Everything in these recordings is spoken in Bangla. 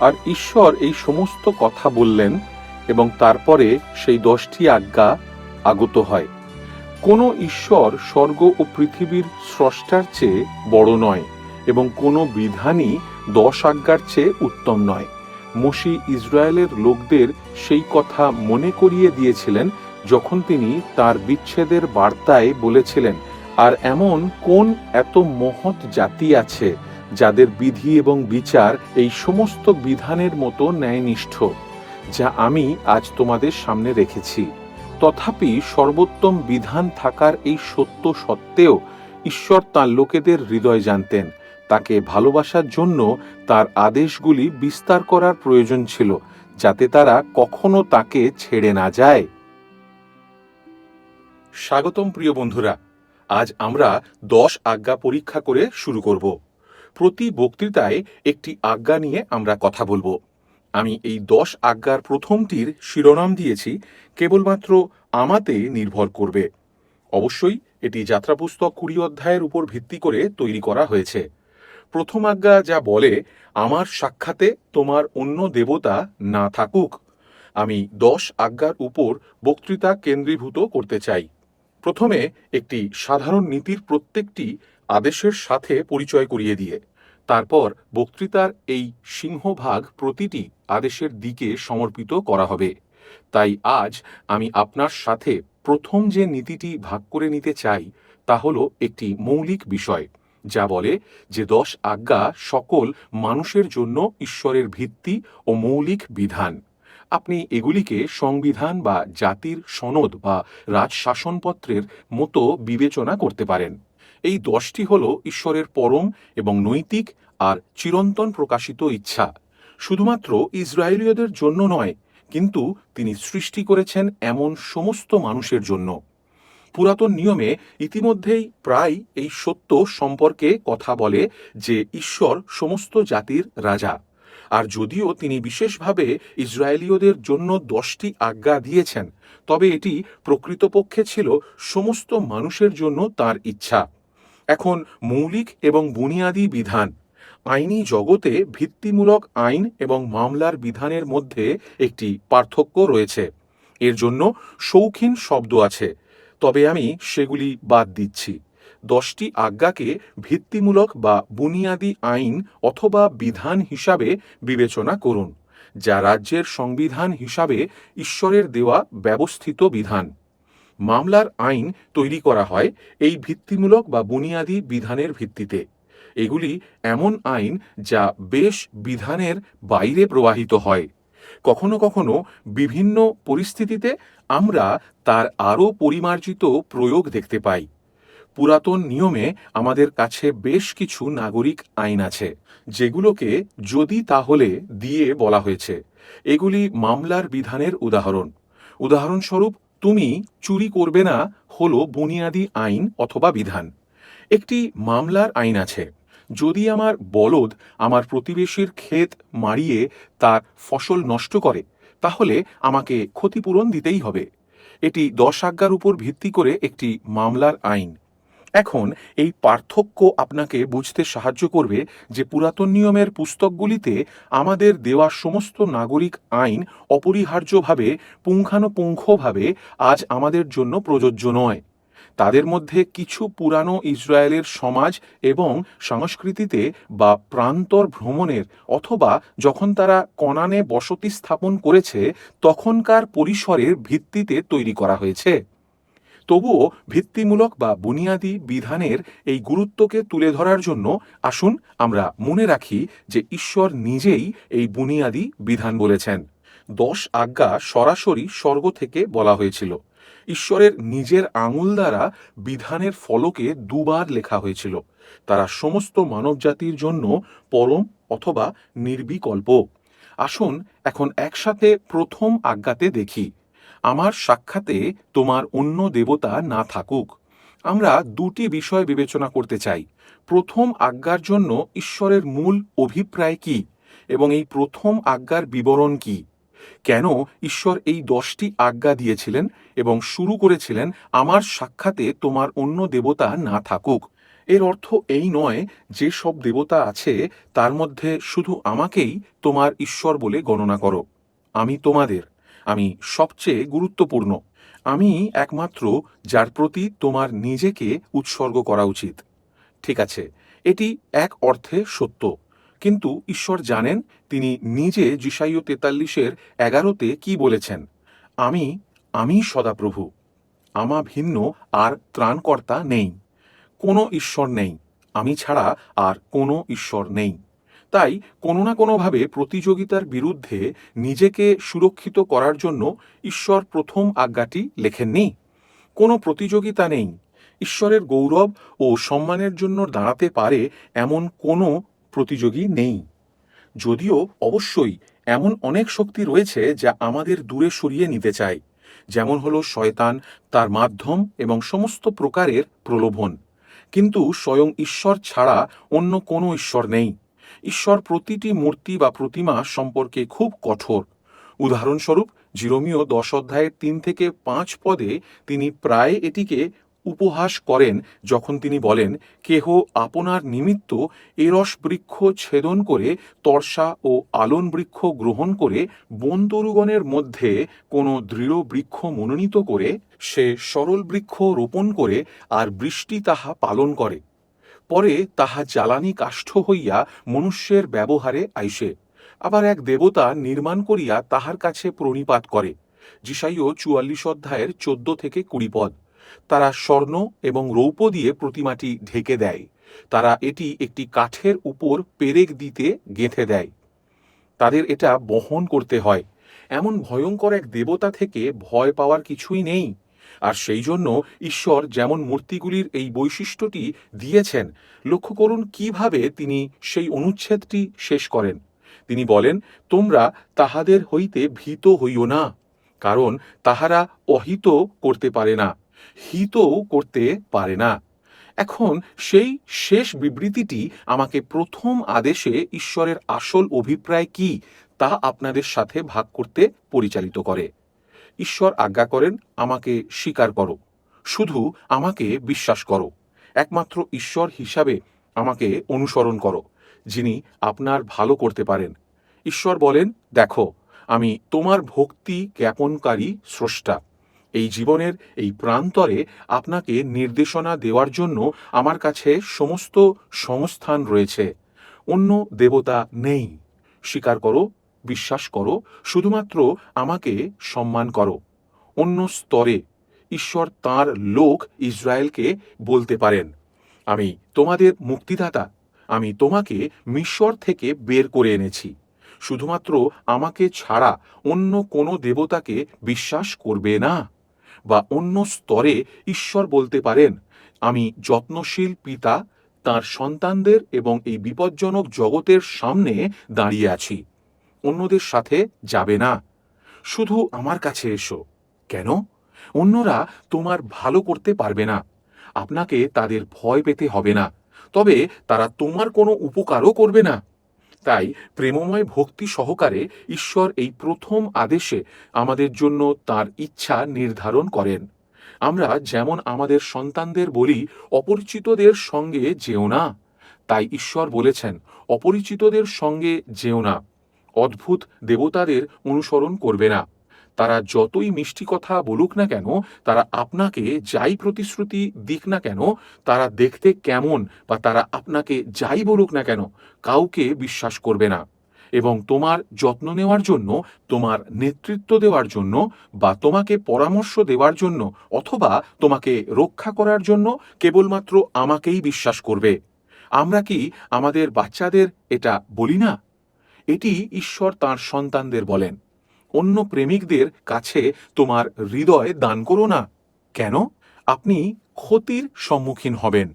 আর ঈশ্বর এই সমস্ত কথা বললেন এবং তারপরে সেই দশটি আজ্ঞা আগত হয়। কোনো ঈশ্বর স্বর্গ ও পৃথিবীর স্রষ্টার চেয়ে বড় নয় এবং কোনো বিধানই দশ আজ্ঞার চেয়ে উত্তম নয়। মসি ইসরায়েলের লোকদের সেই কথা মনে করিয়ে দিয়েছিলেন যখন তিনি তার বিচ্ছেদের বার্তায় বলেছিলেন, আর এমন কোন এত মহৎ জাতি আছে যাদের বিধি এবং বিচার এই সমস্ত বিধানের মতো ন্যায়নিষ্ঠ, যা আমি আজ তোমাদের সামনে রেখেছি। তথাপি সর্বোত্তম বিধান থাকার এই সত্য সত্ত্বেও ঈশ্বর তাঁর লোকেদের হৃদয় জানতেন। তাকে ভালোবাসার জন্য তার আদেশগুলি বিস্তার করার প্রয়োজন ছিল, যাতে তারা কখনো তাকে ছেড়ে না যায়। স্বাগতম প্রিয় বন্ধুরা, আজ আমরা দশ আজ্ঞা পরীক্ষা করে শুরু করব। প্রতি বক্তৃতায় একটি আজ্ঞা নিয়ে আমরা কথা বলব। আমি এই দশ আজ্ঞার প্রথমটির শিরোনাম দিয়েছি, কেবলমাত্র আমাতে নির্ভর করবে। অবশ্যই এটি যাত্রাপুস্তক কুড়ি অধ্যায়ের উপর ভিত্তি করে তৈরি করা হয়েছে। প্রথম আজ্ঞা যা বলে, আমার সাক্ষাতে তোমার অন্য দেবতা না থাকুক। আমি দশ আজ্ঞার উপর বক্তৃতা কেন্দ্রীভূত করতে চাই। প্রথমে একটি সাধারণ নীতির প্রত্যেকটি আদেশের সাথে পরিচয় করিয়ে দিয়ে। তারপর বক্তৃতার এই সিংহভাগ প্রতিটি আদেশের দিকে সমর্পিত করা হবে। তাই আজ আমি আপনার সাথে প্রথম যে নীতিটি ভাগ করে নিতে চাই, তা হলো একটি মৌলিক বিষয়, যা বলে যে দশ আজ্ঞা সকল মানুষের জন্য ঈশ্বরের ভিত্তি ও মৌলিক বিধান। আপনি এগুলিকে সংবিধান বা জাতির সনদ বা রাজশাসনপত্রের মতো বিবেচনা করতে পারেন। এই দশটি হল ঈশ্বরের পরম এবং নৈতিক আর চিরন্তন প্রকাশিত ইচ্ছা। শুধুমাত্র ইসরায়েলীয়দের জন্য নয়, কিন্তু তিনি সৃষ্টি করেছেন এমন সমস্ত মানুষের জন্য। পুরাতন নিয়মে ইতিমধ্যেই প্রায় এই সত্য সম্পর্কে কথা বলে যে ঈশ্বর সমস্ত জাতির রাজা। আর যদিও তিনি বিশেষভাবে ইসরায়েলীয়দের জন্য দশটি আজ্ঞা দিয়েছেন, তবে এটি প্রকৃতপক্ষে ছিল সমস্ত মানুষের জন্য তার ইচ্ছা। এখন মৌলিক এবং বুনিয়াদী বিধান। আইনি জগতে ভিত্তিমূলক আইন এবং মামলার বিধানের মধ্যে একটি পার্থক্য রয়েছে। এর জন্য শৌখিন শব্দ আছে। তবে আমি সেগুলি বাদ দিচ্ছি। দশটি আজ্ঞাকে ভিত্তিমূলক বা বুনিয়াদী আইন অথবা বিধান হিসাবে বিবেচনা করুন, যা রাজ্যের সংবিধান হিসাবে ঈশ্বরের দেওয়া ব্যবস্থিত বিধান। মামলার আইন তৈরি করা হয় এই ভিত্তিমূলক বা বুনিয়াদী বিধানের ভিত্তিতে। এগুলি এমন আইন যা বেশ বিধানের বাইরে প্রবাহিত হয়। কখনো কখনো বিভিন্ন পরিস্থিতিতে আমরা তার আরও পরিমার্জিত প্রয়োগ দেখতে পাই। পুরাতন নিয়মে আমাদের কাছে বেশ কিছু নাগরিক আইন আছে, যেগুলোকে যদি তাহলে দিয়ে বলা হয়েছে। এগুলি মামলার বিধানের উদাহরণ। উদাহরণস্বরূপ তুমি চুরি করবে না হলো বুনিয়াদী আইন অথবা বিধান। একটি মামলার আইন আছে। যদি আমার বলদ আমার প্রতিবেশীর ক্ষেত মারিয়ে তার ফসল নষ্ট করে, তাহলে আমাকে ক্ষতিপূরণ দিতেই হবে। এটি দশ আজ্ঞার উপর ভিত্তি করে একটি মামলার আইন। এখন এই পার্থক্য আপনাকে বুঝতে সাহায্য করবে যে পুরাতন নিয়মের পুস্তকগুলিতে আমাদের দেওয়া সমস্ত নাগরিক আইন অপরিহার্যভাবে, পুঙ্খানুপুঙ্খভাবে আজ আমাদের জন্য প্রযোজ্য নয়। তাদের মধ্যে কিছু পুরানো ইসরায়েলের সমাজ এবং সংস্কৃতিতে বা প্রান্তর ভ্রমণের অথবা যখন তারা কনানে বসতি স্থাপন করেছে, তখনকার পরিসরের ভিত্তিতে তৈরি করা হয়েছে। তবুও ভিত্তিমূলক বা বুনিয়াদী বিধানের এই গুরুত্বকে তুলে ধরার জন্য আসুন আমরা মনে রাখি যে ঈশ্বর নিজেই এই বুনিয়াদী বিধান বলেছেন। দশ আজ্ঞা সরাসরি স্বর্গ থেকে বলা হয়েছিল। ঈশ্বরের নিজের আঙুল দ্বারা বিধানের ফলকে দুবার লেখা হয়েছিল। তারা সমস্ত মানবজাতির জন্য পরম অথবা নির্বিকল্প। আসুন এখন একসাথে প্রথম আজ্ঞাতে দেখি। আমার সাক্ষাতে তোমার অন্য দেবতা না থাকুক। আমরা দুটি বিষয় বিবেচনা করতে চাই। প্রথম আজ্ঞার জন্য ঈশ্বরের মূল অভিপ্রায় কি এবং এই প্রথম আজ্ঞার বিবরণ কি? কেন ঈশ্বর এই দশটি আজ্ঞা দিয়েছিলেন এবং শুরু করেছিলেন, আমার সাক্ষাতে তোমার অন্য দেবতা না থাকুক? এর অর্থ এই নয় যে সব দেবতা আছে, তার মধ্যে শুধু আমাকেই তোমার ঈশ্বর বলে গণনা করো। আমি তোমাদের। আমি সবচেয়ে গুরুত্বপূর্ণ। আমি একমাত্র যার প্রতি তোমার নিজেকে উৎসর্গ করা উচিত। ঠিক আছে, এটি এক অর্থে সত্য। কিন্তু ঈশ্বর জানেন তিনি নিজে জিসাইও তেতাল্লিশের এগারোতে কি বলেছেন, আমি আমি সদাপ্রভু, আমা ভিন্ন আর ত্রাণকর্তা নেই। কোনো ঈশ্বর নেই, আমি ছাড়া আর কোনো ঈশ্বর নেই। তাই কোনো না কোনোভাবে প্রতিযোগিতার বিরুদ্ধে নিজেকে সুরক্ষিত করার জন্য ঈশ্বর প্রথম আজ্ঞাটি লেখেননি। কোনো প্রতিযোগিতা নেই। ঈশ্বরের গৌরব ও সম্মানের জন্য দাঁড়াতে পারে এমন কোনো প্রতিযোগী নেই। যদিও অবশ্যই এমন অনেক শক্তি রয়েছে যা আমাদের দূরে সরিয়ে নিতে চায়, যেমন হলো শয়তান, তার মাধ্যম এবং সমস্ত প্রকারের প্রলোভন। কিন্তু স্বয়ং ঈশ্বর ছাড়া অন্য কোনো ঈশ্বর নেই। ঈশ্বর প্রতিটি মূর্তি বা প্রতিমা সম্পর্কে খুব কঠোর। উদাহরণস্বরূপ জিরোমীয় দশ অধ্যায়ের তিন থেকে পাঁচ পদে তিনি প্রায় এটিকে উপহাস করেন যখন তিনি বলেন, কেহ আপনার নিমিত্ত এরস বৃক্ষ ছেদন করে তর্ষা ও আলন বৃক্ষ গ্রহণ করে বনতরুগণের মধ্যে কোনো দৃঢ় বৃক্ষ মনোনীত করে, সে সরল বৃক্ষ রোপণ করে আর বৃষ্টি তাহা পালন করে। পরে তাহা জ্বালানি কাষ্ঠ হইয়া মনুষ্যের ব্যবহারে আইসে। আবার এক দেবতা নির্মাণ করিয়া তাহার কাছে প্রণিপাত করে, যিশাইও চুয়াল্লিশ অধ্যায়ের চোদ্দ থেকে কুড়ি পদ। তারা স্বর্ণ এবং রৌপ্য দিয়ে প্রতিমাটি ঢেকে দেয়। তারা এটি একটি কাঠের উপর পেরেক দিতে গেঁথে দেয়। তাদের এটা বহন করতে হয়। এমন ভয়ঙ্কর এক দেবতা থেকে ভয় পাওয়ার কিছুই নেই। আর সেই জন্য ঈশ্বর যেমন মূর্তিগুলির এই বৈশিষ্ট্যটি দিয়েছেন, লক্ষ্য করুন কীভাবে তিনি সেই অনুচ্ছেদটি শেষ করেন। তিনি বলেন, তোমরা তাহাদের হইতে ভীত হইও না, কারণ তাহারা অহিত করতে পারে না, হিতও করতে পারে না। এখন সেই শেষ বিবৃতিটি আমাকে প্রথম আদেশে ঈশ্বরের আসল অভিপ্রায় কি তা আপনাদের সাথে ভাগ করতে পরিচালিত করে। ঈশ্বর আজ্ঞা করেন, আমাকে স্বীকার করো। শুধু আমাকে বিশ্বাস করো। একমাত্র ঈশ্বর হিসাবে আমাকে অনুসরণ করো, যিনি আপনার ভালো করতে পারেন। ঈশ্বর বলেন, দেখো, আমি তোমার ভক্তি জ্ঞাপনকারী স্রষ্টা। এই জীবনের এই প্রান্তরে আপনাকে নির্দেশনা দেওয়ার জন্য আমার কাছে সমস্ত সংস্থান রয়েছে। অন্য দেবতা নেই। স্বীকার করো বিশ্বাস করো, শুধুমাত্র আমাকে সম্মান করো। অন্য স্তরে ঈশ্বর তার লোক ইসরায়েলকে বলতে পারেন, আমি তোমাদের মুক্তিদাতা, আমি তোমাকে মিশর থেকে বের করে এনেছি। শুধুমাত্র আমাকে ছাড়া অন্য কোনো দেবতাকে বিশ্বাস করবে না। বা অন্য স্তরে ঈশ্বর বলতে পারেন, আমি যত্নশীল পিতা, তার সন্তানদের এবং এই বিপজ্জনক জগতের সামনে দাঁড়িয়ে আছি। অন্যদের সাথে যাবে না। শুধু আমার কাছে এসো। কেন? অন্যরা তোমার ভালো করতে পারবে না। আপনাকে তাদের ভয় পেতে হবে না। তবে তারা তোমার কোনো উপকারও করবে না। তাই প্রেমময় ভক্তি সহকারে ঈশ্বর এই প্রথম আদেশে আমাদের জন্য তার ইচ্ছা নির্ধারণ করেন। আমরা যেমন আমাদের সন্তানদের বলি, অপরিচিতদের সঙ্গে যেও না। তাই ঈশ্বর বলেছেন, অপরিচিতদের সঙ্গে যেও না। অদ্ভুত দেবতাদের অনুসরণ করবে না। তারা যতই মিষ্টি কথা বলুক না কেন, তারা আপনাকে যাই প্রতিশ্রুতি দিক না কেন, তারা দেখতে কেমন বা তারা আপনাকে যাই বলুক না কেন, কাউকে বিশ্বাস করবে না। এবং তোমার যত্ন নেওয়ার জন্য, তোমার নেতৃত্ব দেওয়ার জন্য বা তোমাকে পরামর্শ দেওয়ার জন্য অথবা তোমাকে রক্ষা করার জন্য কেবলমাত্র আমাকেই বিশ্বাস করবে। আমরা কি আমাদের বাচ্চাদের এটা বলি না? এটি ঈশ্বর তাঁর সন্তানদের বলেন, অন্য প্রেমিকদের কাছে তোমার হৃদয় দান করো না। কেন? আপনি ক্ষতির সম্মুখীন হবেন।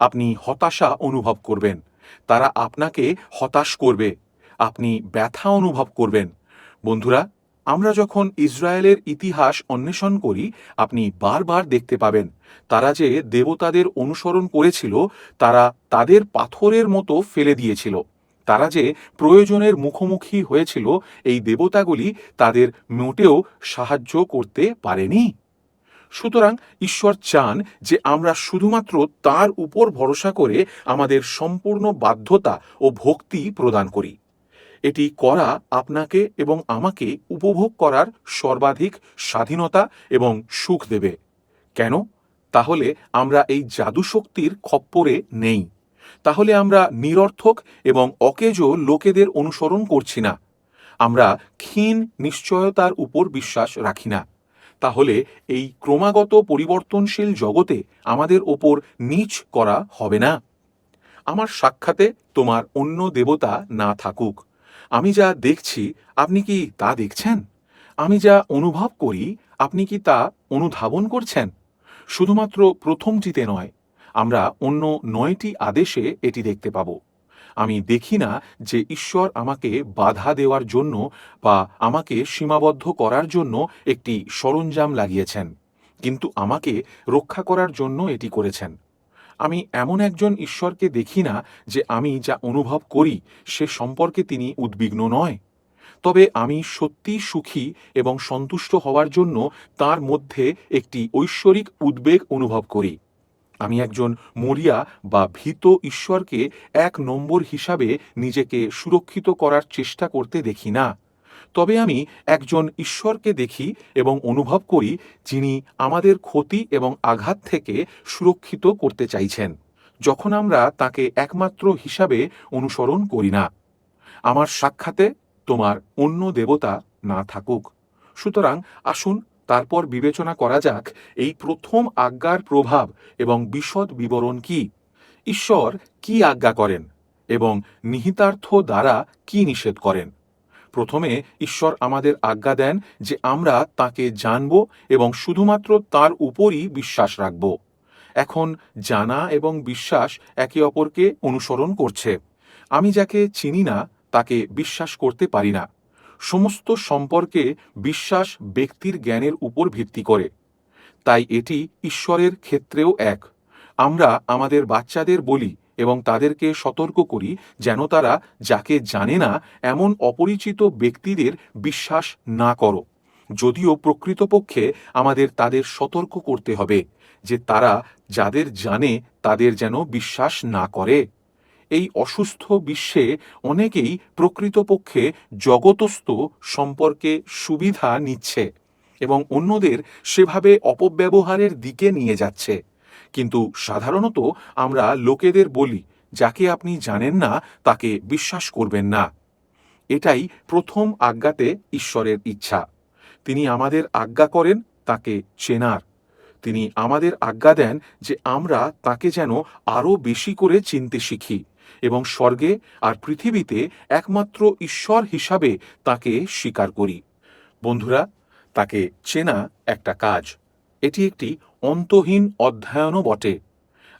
আপনি হতাশা অনুভব করবেন। তারা আপনাকে হতাশ করবে। আপনি ব্যথা অনুভব করবেন। বন্ধুরা, আমরা যখন ইসরায়েলের ইতিহাস অন্বেষণ করি, আপনি বারবার দেখতে পাবেন, তারা যে দেবতাদের অনুসরণ করেছিল, তারা তাদের পাথরের মতো ফেলে দিয়েছিল। তারা যে প্রয়োজনের মুখোমুখি হয়েছিল, এই দেবতাগুলি তাদের মোটেও সাহায্য করতে পারেনি। সুতরাং ঈশ্বর চান যে আমরা শুধুমাত্র তার উপর ভরসা করে আমাদের সম্পূর্ণ বাধ্যতা ও ভক্তি প্রদান করি। এটি করা আপনাকে এবং আমাকে উপভোগ করার সর্বাধিক স্বাধীনতা এবং সুখ দেবে। কেন? তাহলে আমরা এই জাদু শক্তির খপ্পরে নেই। তাহলে আমরা নিরর্থক এবং অকেজো লোকেদের অনুসরণ করছি না। আমরা ক্ষীণ নিশ্চয়তার উপর বিশ্বাস রাখি না। তাহলে এই ক্রমাগত পরিবর্তনশীল জগতে আমাদের ওপর নিচ করা হবে না। আমার সাক্ষাতে তোমার অন্য দেবতা না থাকুক। আমি যা দেখছি, আপনি কি তা দেখছেন? আমি যা অনুভব করি, আপনি কি তা অনুধাবন করছেন? শুধুমাত্র প্রথমটিতে নয় আমরা অন্য নয়টি আদেশে এটি দেখতে পাব। আমি দেখি না যে ঈশ্বর আমাকে বাধা দেওয়ার জন্য বা আমাকে সীমাবদ্ধ করার জন্য একটি সরঞ্জাম লাগিয়েছেন, কিন্তু আমাকে রক্ষা করার জন্য এটি করেছেন। আমি এমন একজন ঈশ্বরকে দেখি না যে আমি যা অনুভব করি সে সম্পর্কে তিনি উদ্বিগ্ন নয়। তবে আমি সত্যি সুখী এবং সন্তুষ্ট হওয়ার জন্য তার মধ্যে একটি ঐশ্বরিক উদ্বেগ অনুভব করি। আমি একজন মরিয়া বা ভীত ঈশ্বরকে এক নম্বর হিসাবে নিজেকে সুরক্ষিত করার চেষ্টা করতে দেখি না। তবে আমি একজন ঈশ্বরকে দেখি এবং অনুভব করি যিনি আমাদের ক্ষতি এবং আঘাত থেকে সুরক্ষিত করতে চাইছেন, যখন আমরা তাকে একমাত্র হিসাবে অনুসরণ করি না। আমার সাক্ষাতে তোমার অন্য দেবতা না থাকুক। সুতরাং আসুন তারপর বিবেচনা করা যাক এই প্রথম আজ্ঞার প্রভাব এবং বিশদ বিবরণ কি। ঈশ্বর কি আজ্ঞা করেন এবং নিহিতার্থ দ্বারা কি নিষেধ করেন? প্রথমে ঈশ্বর আমাদের আজ্ঞা দেন যে আমরা তাকে জানব এবং শুধুমাত্র তার উপরই বিশ্বাস রাখব। এখন জানা এবং বিশ্বাস একে অপরকে অনুসরণ করছে। আমি যাকে চিনি না, তাকে বিশ্বাস করতে পারি না। সমস্ত সম্পর্কে বিশ্বাস ব্যক্তির জ্ঞানের উপর ভিত্তি করে। তাই এটি ঈশ্বরের ক্ষেত্রেও এক। আমরা আমাদের বাচ্চাদের বলি এবং তাদেরকে সতর্ক করি যেন তারা যাকে জানে না এমন অপরিচিত ব্যক্তিদের বিশ্বাস না করো। যদিও প্রকৃতপক্ষে আমাদের তাদের সতর্ক করতে হবে যে তারা যাদের জানে তাদের যেন বিশ্বাস না করে। এই অসুস্থ বিশ্বে অনেকেই প্রকৃতপক্ষে জগতস্থ সম্পর্কে সুবিধা নিচ্ছে এবং অন্যদের সেভাবে অপব্যবহারের দিকে নিয়ে যাচ্ছে। কিন্তু সাধারণত আমরা লোকেদের বলি, যাকে আপনি জানেন না, তাকে বিশ্বাস করবেন না। এটাই প্রথম আজ্ঞাতে ঈশ্বরের ইচ্ছা। তিনি আমাদের আজ্ঞা করেন, তাকে চেনার। তিনি আমাদের আজ্ঞা দেন যে আমরা তাকে যেন আরও বেশি করে চিনতে শিখি। এবং স্বর্গে আর পৃথিবীতে একমাত্র ঈশ্বর হিসাবে তাকে স্বীকার করি। বন্ধুরা, তাকে চেনা একটা কাজ। এটি একটি অন্তহীন অধ্যয়নও বটে।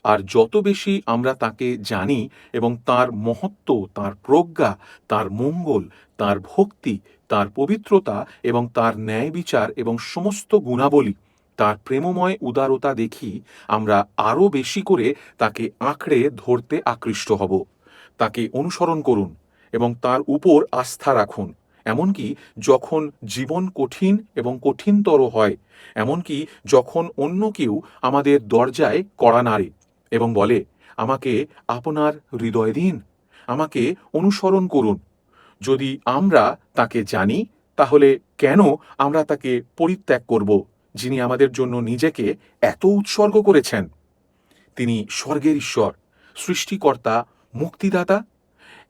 আর যত বেশি আমরা তাকে জানি এবং তার মহত্ব, তার প্রজ্ঞা, তার মঙ্গল, তার ভক্তি, তার পবিত্রতা এবং তার ন্যায় বিচার এবং সমস্ত গুণাবলী তার প্রেমময় উদারতা দেখি আমরা আরও বেশি করে তাকে আঁকড়ে ধরতে আকৃষ্ট হব। তাকে অনুসরণ করুন এবং তার উপর আস্থা রাখুন। এমনকি যখন জীবন কঠিন এবং কঠিনতর হয়, এমনকি যখন অন্য কেউ আমাদের দরজায় কড়া নাড়ে এবং বলে, আমাকে আপনার হৃদয় দিন, আমাকে অনুসরণ করুন। যদি আমরা তাকে জানি, তাহলে কেন আমরা তাকে পরিত্যাগ করব? যিনি আমাদের জন্য নিজেকে এত উৎসর্গ করেছেন। তিনি স্বর্গের ঈশ্বর, সৃষ্টিকর্তা, মুক্তিদাতা।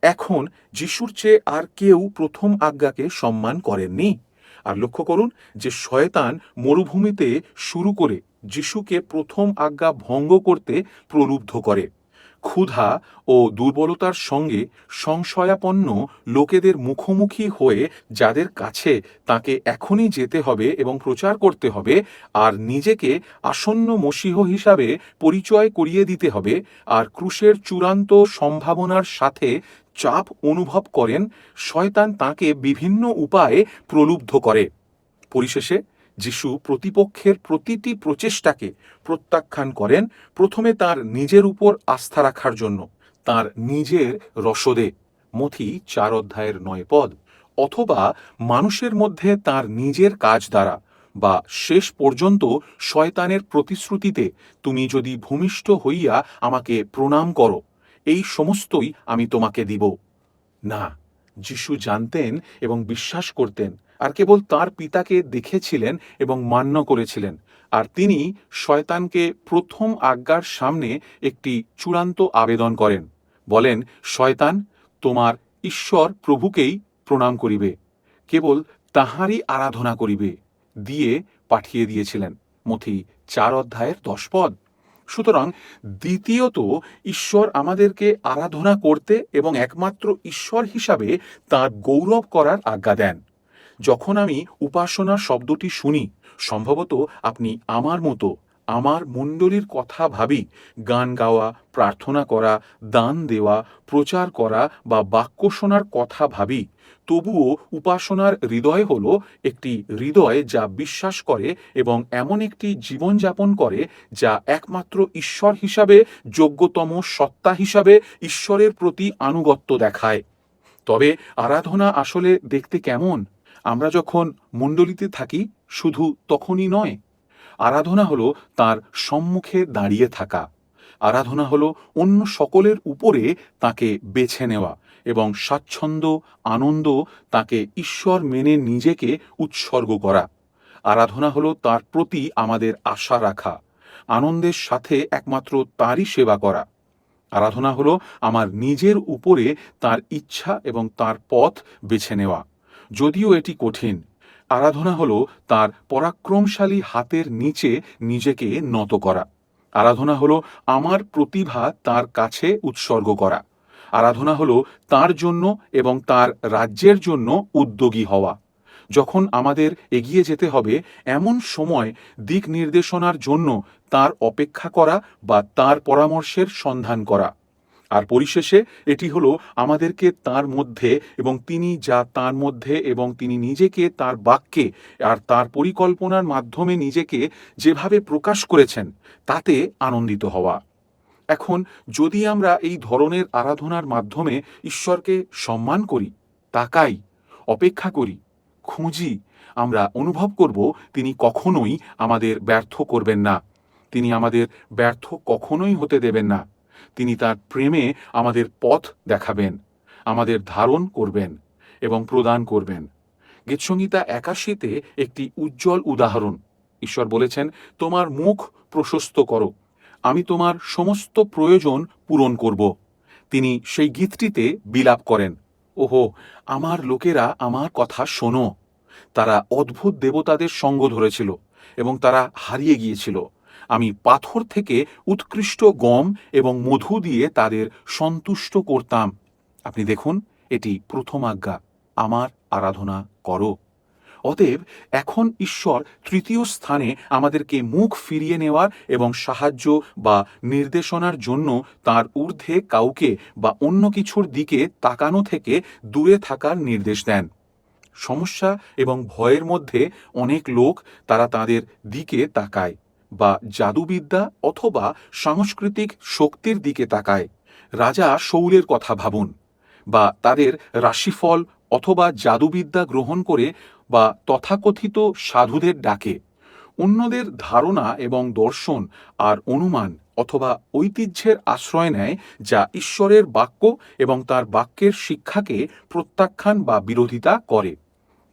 এখন যিশুর চেয়ে আর কেউ প্রথম আজ্ঞাকে সম্মান করেননি। আর লক্ষ্য করুন যে শয়তান মরুভূমিতে শুরু করে যিশুকে প্রথম আজ্ঞা ভঙ্গ করতে প্রলুব্ধ করে। ক্ষুধা ও দুর্বলতার সঙ্গে সংশয়াপন্ন লোকেদের মুখোমুখি হয়ে যাদের কাছে তাকে এখনই যেতে হবে এবং প্রচার করতে হবে আর নিজেকে আসন্ন মসীহ হিসাবে পরিচয় করিয়ে দিতে হবে আর ক্রুশের চূড়ান্ত সম্ভাবনার সাথে চাপ অনুভব করেন, শয়তান তাকে বিভিন্ন উপায়ে প্রলুব্ধ করে। পরিশেষে যিশু প্রতিপক্ষের প্রতিটি প্রচেষ্টাকে প্রত্যাখ্যান করেন, প্রথমে তার নিজের উপর আস্থা রাখার জন্য, তার নিজের রসদে। মথি চার অধ্যায়ের নয় পদ। অথবা মানুষের মধ্যে তার নিজের কাজ দ্বারা, বা শেষ পর্যন্ত শয়তানের প্রতিশ্রুতিতে, তুমি যদি ভূমিষ্ঠ হইয়া আমাকে প্রণাম করো, এই সমস্তই আমি তোমাকে দিব। না, যিশু জানতেন এবং বিশ্বাস করতেন আর কেবল তার পিতাকে দেখেছিলেন এবং মান্য করেছিলেন। আর তিনি শয়তানকে প্রথম আজ্ঞার সামনে একটি চূড়ান্ত আবেদন করেন। বলেন, শয়তান তোমার ঈশ্বর প্রভুকেই প্রণাম করিবে, কেবল তাহারই আরাধনা করিবে, দিয়ে পাঠিয়ে দিয়েছিলেন। মথি চার অধ্যায়ের দশ পদ। সুতরাং দ্বিতীয়ত, ঈশ্বর আমাদেরকে আরাধনা করতে এবং একমাত্র ঈশ্বর হিসাবে তার গৌরব করার আজ্ঞা দেন। যখন আমি উপাসনা শব্দটি শুনি, সম্ভবত আপনি আমার মতো, আমার মণ্ডলীর কথা ভাবি, গান গাওয়া, প্রার্থনা করা, দান দেওয়া, প্রচার করা বা বাক্য শোনার কথা ভাবি, তবুও উপাসনার হৃদয় হল একটি হৃদয় যা বিশ্বাস করে এবং এমন একটি জীবনযাপন করে যা একমাত্র ঈশ্বর হিসাবে, যোগ্যতম সত্তা হিসাবে ঈশ্বরের প্রতি আনুগত্য দেখায়। তবে আরাধনা আসলে দেখতে কেমন? আমরা যখন মণ্ডলীতে থাকি, শুধু তখনই নয়। আরাধনা হলো তার সম্মুখে দাঁড়িয়ে থাকা। আরাধনা হলো অন্য সকলের উপরে তাকে বেছে নেওয়া এবং স্বাচ্ছন্দ্য, আনন্দ তাকে ঈশ্বর মেনে নিজেকে উৎসর্গ করা। আরাধনা হলো তার প্রতি আমাদের আশা রাখা, আনন্দের সাথে একমাত্র তারই সেবা করা। আরাধনা হলো আমার নিজের উপরে তার ইচ্ছা এবং তার পথ বেছে নেওয়া। যদিও এটি কঠিন, আরাধনা হলো তার পরাক্রমশালী হাতের নিচে নিজেকে নত করা। আরাধনা হলো আমার প্রতিভা তার কাছে উৎসর্গ করা। আরাধনা হলো তার জন্য এবং তার রাজ্যের জন্য উদ্যোগী হওয়া। যখন আমাদের এগিয়ে যেতে হবে, এমন সময় দিক নির্দেশনার জন্য তার অপেক্ষা করা বা তার পরামর্শের সন্ধান করা। আর পরিশেষে এটি হলো আমাদেরকে তার মধ্যে এবং তিনি যা তার মধ্যে এবং তিনি নিজেকে তার বাক্যে আর তার পরিকল্পনার মাধ্যমে নিজেকে যেভাবে প্রকাশ করেছেন, তাতে আনন্দিত হওয়া। এখন যদি আমরা এই ধরনের আরাধনার মাধ্যমে ঈশ্বরকে সম্মান করি, তাকাই, অপেক্ষা করি, খুঁজি, আমরা অনুভব করব তিনি কখনোই আমাদের ব্যর্থ করবেন না। তিনি আমাদের ব্যর্থ কখনোই হতে দেবেন না। তিনি তার প্রেমে আমাদের পথ দেখাবেন, আমাদের ধারণ করবেন এবং প্রদান করবেন। গীতসংহিতা একাশিতে একটি উজ্জ্বল উদাহরণ। ঈশ্বর বলেছেন, তোমার মুখ প্রশস্ত করো, আমি তোমার সমস্ত প্রয়োজন পূরণ করব। তিনি সেই গীতটিতে বিলাপ করেন, ওহো, আমার লোকেরা আমার কথা শোনো। তারা অদ্ভুত দেবতাদের সঙ্গ ধরেছিল এবং তারা হারিয়ে গিয়েছিল। আমি পাথর থেকে উৎকৃষ্ট গম এবং মধু দিয়ে তাদের সন্তুষ্ট করতাম। আপনি দেখুন, এটি প্রথম আজ্ঞা। আমার আরাধনা করো। অতএব, এখন ঈশ্বর তৃতীয় স্থানে আমাদেরকে মুখ ফিরিয়ে নেওয়ার এবং সাহায্য বা নির্দেশনার জন্য তার ঊর্ধ্বে কাউকে বা অন্য কিছুর দিকে তাকানো থেকে দূরে থাকার নির্দেশ দেন। সমস্যা এবং ভয়ের মধ্যে অনেক লোক তারা তাদের দিকে তাকায়। বা জাদুবিদ্যা অথবা সাংস্কৃতিক শক্তির দিকে তাকায়। রাজা শৌলের কথা ভাবুন বা তাদের রাশিফল অথবা জাদুবিদ্যা গ্রহণ করে বা তথাকথিত সাধুদের ডাকে। অন্যদের ধারণা এবং দর্শন আর অনুমান অথবা ঐতিহ্যের আশ্রয় নেয় যা ঈশ্বরের বাক্য এবং তার বাক্যের শিক্ষাকে প্রত্যাখ্যান বা বিরোধিতা করে।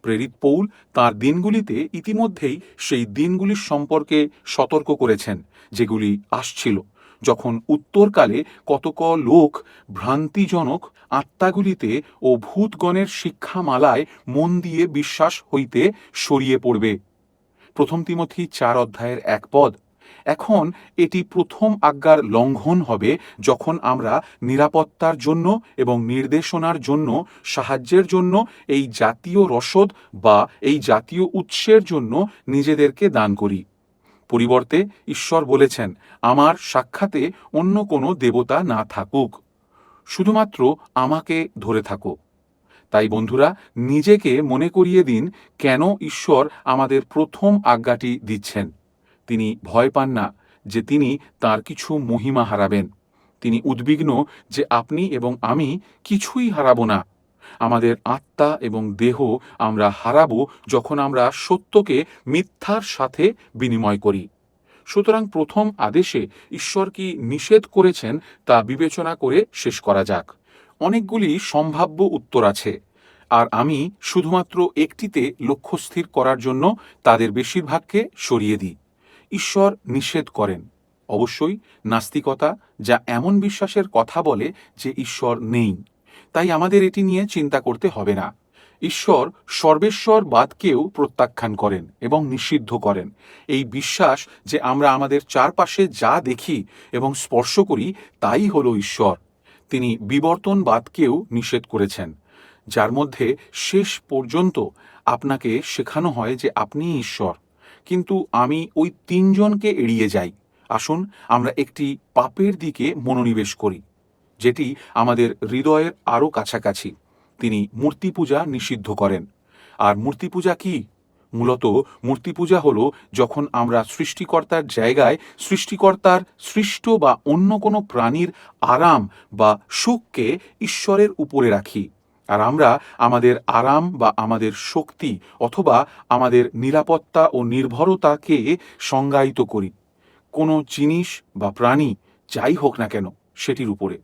প্রেরিত পৌল তার দিনগুলিতে ইতিমধ্যেই সেই দিনগুলির সম্পর্কে সতর্ক করেছেন, যেগুলি আসছিল, যখন উত্তরকালে কতক লোক ভ্রান্তিজনক আত্মাগুলিতে ও ভূতগণের শিক্ষামালায় মন দিয়ে বিশ্বাস হইতে সরিয়ে পড়বে। প্রথম তিমথি চার অধ্যায়ের এক পদ এখন এটি প্রথম আজ্ঞার লঙ্ঘন হবে যখন আমরা নিরাপত্তার জন্য এবং নির্দেশনার জন্য, সাহায্যের জন্য এই জাতীয় রসদ বা এই জাতীয় উৎসের জন্য নিজেদেরকে দান করি। পরিবর্তে ঈশ্বর বলেছেন, আমার সাক্ষাতে অন্য কোনো দেবতা না থাকুক। শুধুমাত্র আমাকে ধরে থাকো। তাই বন্ধুরা, নিজেকে মনে করিয়ে দিন কেন ঈশ্বর আমাদের প্রথম আজ্ঞাটি দিচ্ছেন। তিনি ভয় পান না যে তিনি তার কিছু মহিমা হারাবেন। তিনি উদ্বিগ্ন যে আপনি এবং আমি কিছুই হারাবো না। আমাদের আত্মা এবং দেহ আমরা হারাবো যখন আমরা সত্যকে মিথ্যার সাথে বিনিময় করি। সুতরাং প্রথম আদেশে ঈশ্বর কি নিষেধ করেছেন তা বিবেচনা করে শেষ করা যাক। অনেকগুলি সম্ভাব্য উত্তর আছে। আর আমি শুধুমাত্র একটিতে লক্ষ্য স্থির করার জন্য তাদের বেশিরভাগকে সরিয়ে দিই। ঈশ্বর নিষেধ করেন। অবশ্যই নাস্তিকতা যা এমন বিশ্বাসের কথা বলে যে ঈশ্বর নেই। তাই আমাদের এটি নিয়ে চিন্তা করতে হবে না। ঈশ্বর সর্বেশ্বরবাদকেও প্রত্যাখ্যান করেন এবং নিষিদ্ধ করেন। এই বিশ্বাস যে আমরা আমাদের চারপাশে যা দেখি এবং স্পর্শ করি, তাই হল ঈশ্বর। তিনি বিবর্তনবাদকেও নিষেধ করেছেন। যার মধ্যে শেষ পর্যন্ত আপনাকে শেখানো হয় যে আপনি ঈশ্বর। কিন্তু আমি ওই তিনজনকে এড়িয়ে যাই। আসুন, আমরা একটি পাপের দিকে মনোনিবেশ করি, যেটি আমাদের হৃদয়ের আরও কাছাকাছি। তিনি মূর্তি পূজা নিষিদ্ধ করেন। আর মূর্তি পূজা কি? মূলত মূর্তি পূজা হল যখন আমরা সৃষ্টিকর্তার জায়গায় সৃষ্টিকর্তার সৃষ্ট বা অন্য কোনো প্রাণীর আরাম বা সুখকে ঈশ্বরের উপরে রাখি। আর আমরা আমাদের আরাম বা আমাদের শক্তি অথবা আমাদের নিরাপত্তা ও নির্ভরতাকে সংজ্ঞায়িত করি। কোনো জিনিস বা প্রাণী যাই হোক না কেন সেটির উপরে।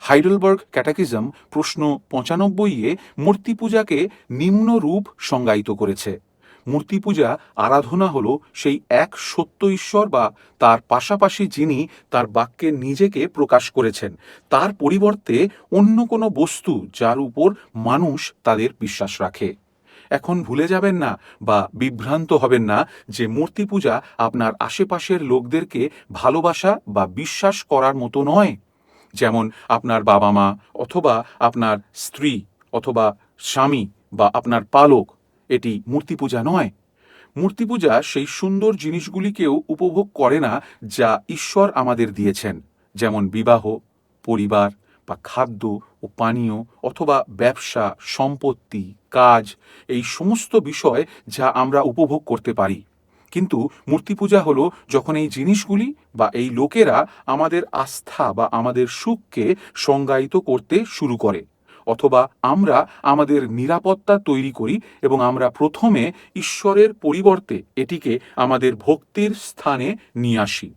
হাইডেলবার্গ ক্যাটাকিজম প্রশ্ন পঁচানব্বইয়ে মূর্তি পূজাকে নিম্নরূপ সংজ্ঞায়িত করেছে। মূর্তি পূজা, আরাধনা হল সেই এক সত্য ঈশ্বর বা তার পাশাপাশি যিনি তার বাক্যে নিজেকে প্রকাশ করেছেন। তার পরিবর্তে অন্য কোনো বস্তু যার উপর মানুষ তাদের বিশ্বাস রাখে। এখন ভুলে যাবেন না বা বিভ্রান্ত হবেন না যে মূর্তি পূজা আপনার আশেপাশের লোকদেরকে ভালোবাসা বা বিশ্বাস করার মতো নয়। যেমন আপনার বাবা মা অথবা আপনার স্ত্রী অথবা স্বামী বা আপনার পালক এটি মূর্তি পূজা নয়। মূর্তি পূজা সেই সুন্দর জিনিসগুলিকেও উপভোগ করে না যা ঈশ্বর আমাদের দিয়েছেন, যেমন বিবাহ, পরিবার বা খাদ্য ও পানীয় অথবা ব্যবসা, সম্পত্তি, কাজ, এই সমস্ত বিষয় যা আমরা উপভোগ করতে পারি। কিন্তু মূর্তি পূজা হলো যখন এই জিনিসগুলি বা এই লোকেরা আমাদের আস্থা বা আমাদের সুখকে সংজ্ঞায়িত করতে শুরু করে। অথবা আমরা আমাদের নিরাপত্তা তৈরি করি এবং আমরা প্রথমে ঈশ্বরের পরিবর্তে এটিকে আমাদের ভক্তির স্থানে নিয়ে আসি।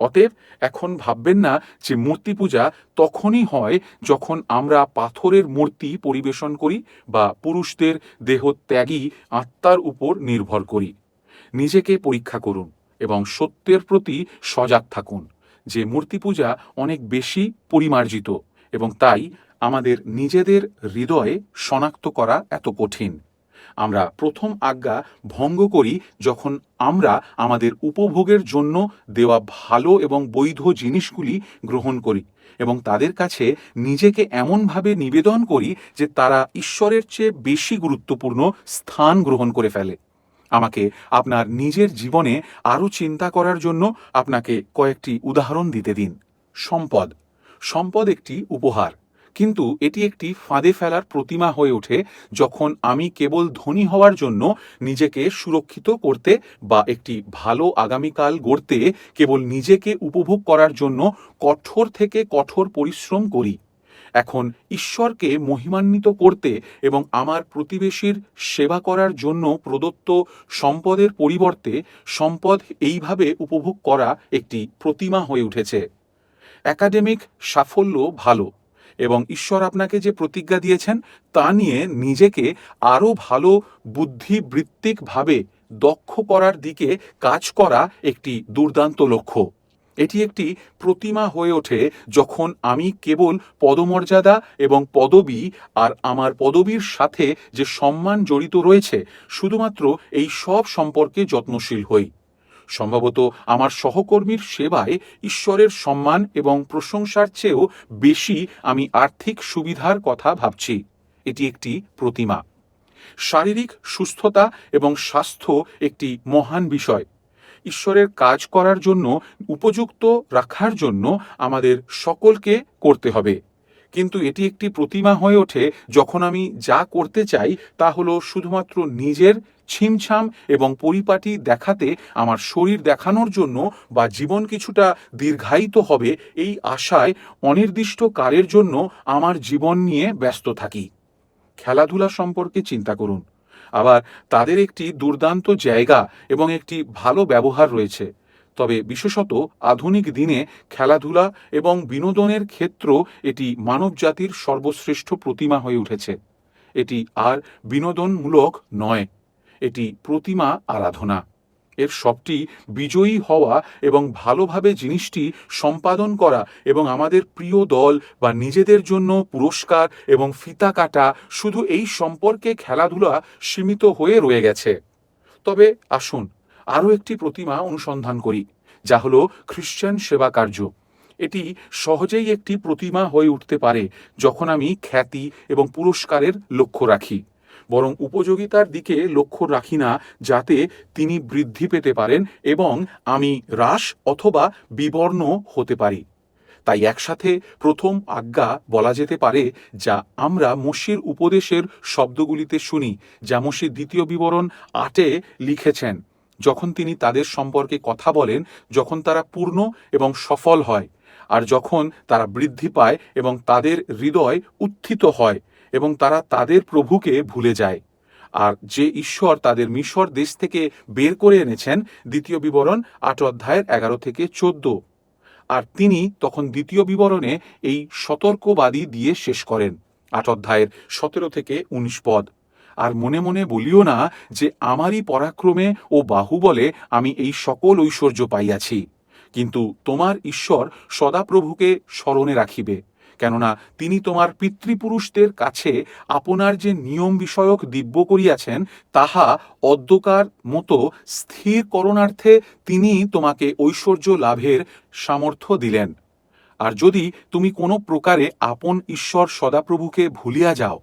অতএব এখন ভাববেন না যে মূর্তি পূজা তখনই হয় যখন আমরা পাথরের মূর্তি পরিবেশন করি বা পুরুষদের দেহ ত্যাগী আত্মার উপর নির্ভর করি। নিজেকে পরীক্ষা করুন এবং সত্যের প্রতি সজাগ থাকুন যে মূর্তি পূজা অনেক বেশি পরিমার্জিত এবং তাই আমাদের নিজেদের হৃদয়ে শনাক্ত করা এত কঠিন। আমরা প্রথম আজ্ঞা ভঙ্গ করি যখন আমরা আমাদের উপভোগের জন্য দেওয়া ভালো এবং বৈধ জিনিসগুলি গ্রহণ করি এবং তাদের কাছে নিজেকে এমনভাবে নিবেদন করি যে তারা ঈশ্বরের চেয়ে বেশি গুরুত্বপূর্ণ স্থান গ্রহণ করে ফেলে। আমাকে আপনার নিজের জীবনে আরও চিন্তা করার জন্য আপনাকে কয়েকটি উদাহরণ দিতে দিন। সম্পদ। সম্পদ একটি উপহার। কিন্তু এটি একটি ফাঁদে ফেলার প্রতিমা হয়ে ওঠে যখন আমি কেবল ধনী হওয়ার জন্য নিজেকে সুরক্ষিত করতে বা একটি ভালো আগামীকাল গড়তে কেবল নিজেকে উপভোগ করার জন্য কঠোর থেকে কঠোর পরিশ্রম করি। এখন ঈশ্বরকে মহিমান্বিত করতে এবং আমার প্রতিবেশীর সেবা করার জন্য প্রদত্ত সম্পদের পরিবর্তে সম্পদ এইভাবে উপভোগ করা একটি প্রতিমা হয়ে উঠেছে। একাডেমিক সাফল্য ভালো। এবং ঈশ্বর আপনাকে যে প্রতিজ্ঞা দিয়েছেন তা নিয়ে নিজেকে আরও ভালো বুদ্ধিবৃত্তিকভাবে দক্ষ করার দিকে কাজ করা একটি দুর্দান্ত লক্ষ্য। এটি একটি প্রতিমা হয়ে ওঠে যখন আমি কেবল পদমর্যাদা এবং পদবি আর আমার পদবীর সাথে যে সম্মান জড়িত রয়েছে, শুধুমাত্র এই সব সম্পর্কে যত্নশীল হই। সম্ভবত আমার সহকর্মীর সেবায় ঈশ্বরের সম্মান এবং প্রশংসার চেয়েও বেশি আমি আর্থিক সুবিধার কথা ভাবছি। এটি একটি প্রতিমা। শারীরিক সুস্থতা এবং স্বাস্থ্য একটি মহান বিষয়। ঈশ্বরের কাজ করার জন্য, উপযুক্ত রাখার জন্য আমাদের সকলকে করতে হবে। কিন্তু এটি একটি প্রতিমা হয়ে ওঠে যখন আমি যা করতে চাই তা হলো শুধুমাত্র নিজের ছিমছাম এবং পরিপাটি দেখাতে আমার শরীর দেখানোর জন্য বা জীবন কিছুটা দীর্ঘায়িত হবে এই আশায় অনির্দিষ্ট কালের জন্য আমার জীবন নিয়ে ব্যস্ত থাকি। খেলাধুলা সম্পর্কে চিন্তা করুন। আবার তাদের একটি দুর্দান্ত জায়গা এবং একটি ভালো ব্যবহার রয়েছে। তবে বিশেষত আধুনিক দিনে খেলাধুলা এবং বিনোদনের ক্ষেত্র এটি মানবজাতির সর্বশ্রেষ্ঠ প্রতিমা হয়ে উঠেছে। এটি আর বিনোদনমূলক নয়। এটি প্রতিমা আরাধনা। এর সবটি বিজয়ী হওয়া এবং ভালোভাবে জিনিসটি সম্পাদন করা এবং আমাদের প্রিয় দল বা নিজেদের জন্য পুরস্কার এবং ফিতা কাটা শুধু এই সম্পর্কে খেলাধুলা সীমিত হয়ে রয়ে গেছে। তবে আসুন আরও একটি প্রতিমা অনুসন্ধান করি, যা হলো খ্রিশ্চান সেবা কার্য। এটি সহজেই একটি প্রতিমা হয়ে উঠতে পারে যখন আমি খ্যাতি এবং পুরস্কারের লক্ষ্য রাখি। বরং উপযোগিতার দিকে লক্ষ্য রাখি না যাতে তিনি বৃদ্ধি পেতে পারেন এবং আমি হ্রাস অথবা বিবর্ণ হতে পারি। তাই একসাথে প্রথম আজ্ঞা বলা যেতে পারে যা আমরা মসির উপদেশের শব্দগুলিতে শুনি, যা মসির দ্বিতীয় বিবরণ আটে লিখেছেন। যখন তিনি তাদের সম্পর্কে কথা বলেন, যখন তারা পূর্ণ এবং সফল হয়, আর যখন তারা বৃদ্ধি পায় এবং তাদের হৃদয় উত্থিত হয় এবং তারা তাদের প্রভুকে ভুলে যায়। আর যে ঈশ্বর তাদের মিশর দেশ থেকে বের করে এনেছেন, দ্বিতীয় বিবরণ আট অধ্যায়ের এগারো থেকে চোদ্দ। আর তিনি তখন দ্বিতীয় বিবরণে এই সতর্কবাদী দিয়ে শেষ করেন, আট অধ্যায়ের সতেরো থেকে উনিশ পদ। আর মনে মনে বলিও না যে আমারই পরাক্রমে ও বাহুবলে আমি এই সকল ঐশ্বর্য পাইয়াছি, কিন্তু তোমার ঈশ্বর সদাপ্রভুকে স্মরণে রাখিবে। কেননা তিনি তোমার পিতৃপুরুষদের কাছে আপনার যে নিয়ম বিষয়ক দিব্য করিয়াছেন, তাহা অদ্যকার মতো স্থির করণার্থে তিনি তোমাকে ঐশ্বর্য লাভের সামর্থ্য দিলেন। আর যদি তুমি কোনো প্রকারে আপন ঈশ্বর সদাপ্রভুকে ভুলিয়া যাও,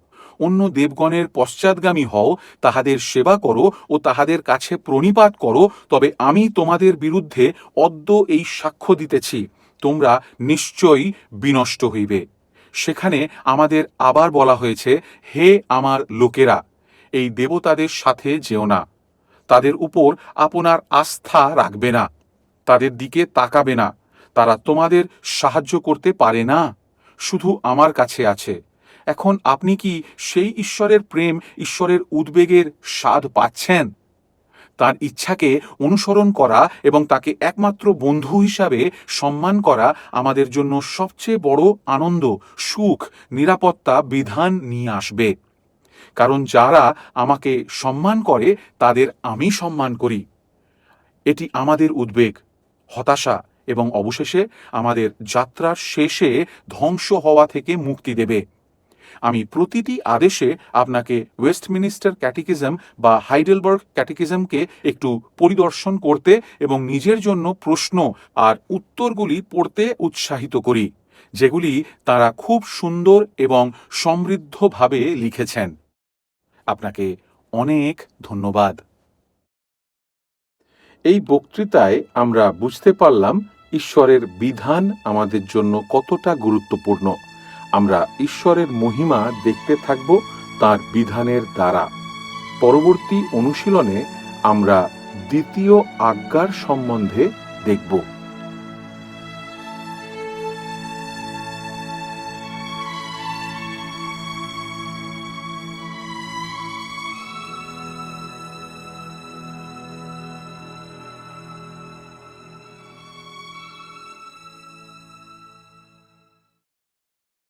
অন্য দেবগণের পশ্চাৎগামী হও, তাহাদের সেবা করো ও তাহাদের কাছে প্রণিপাত করো, তবে আমি তোমাদের বিরুদ্ধে অদ্য এই সাক্ষ্য দিতেছি। তোমরা নিশ্চয়ই বিনষ্ট হইবে। সেখানে আমাদের আবার বলা হয়েছে, হে আমার লোকেরা, এই দেবতাদের সাথে যেও না। তাদের উপর আপনার আস্থা রাখবে না। তাদের দিকে তাকাবে না। তারা তোমাদের সাহায্য করতে পারে না। শুধু আমার কাছে আছে। এখন আপনি কি সেই ঈশ্বরের প্রেম, ঈশ্বরের উদ্বেগের স্বাদ পাচ্ছেন? তার ইচ্ছাকে অনুসরণ করা এবং তাকে একমাত্র বন্ধু হিসাবে সম্মান করা আমাদের জন্য সবচেয়ে বড় আনন্দ, সুখ, নিরাপত্তা বিধান নিয়ে আসবে। কারণ যারা আমাকে সম্মান করে, তাদের আমি সম্মান করি। এটি আমাদের উদ্বেগ, হতাশা এবং অবশেষে আমাদের যাত্রার শেষে ধ্বংস হওয়া থেকে মুক্তি দেবে। আমি প্রতিটি আদেশে আপনাকে ওয়েস্টমিনিস্টার ক্যাটিকিজম বা হাইডেলবার্গ ক্যাটিকিজমকে একটু পরিদর্শন করতে এবং নিজের জন্য প্রশ্ন আর উত্তরগুলি পড়তে উৎসাহিত করি, যেগুলি তারা খুব সুন্দর এবং সমৃদ্ধভাবে লিখেছেন। আপনাকে অনেক ধন্যবাদ। এই বক্তৃতায় আমরা বুঝতে পারলাম ঈশ্বরের বিধান আমাদের জন্য কতটা গুরুত্বপূর্ণ। আমরা ঈশ্বরের মহিমা দেখতে থাকব তার বিধানের দ্বারা। পরবর্তী অনুশীলনে আমরা দ্বিতীয় আজ্ঞার সম্বন্ধে দেখব।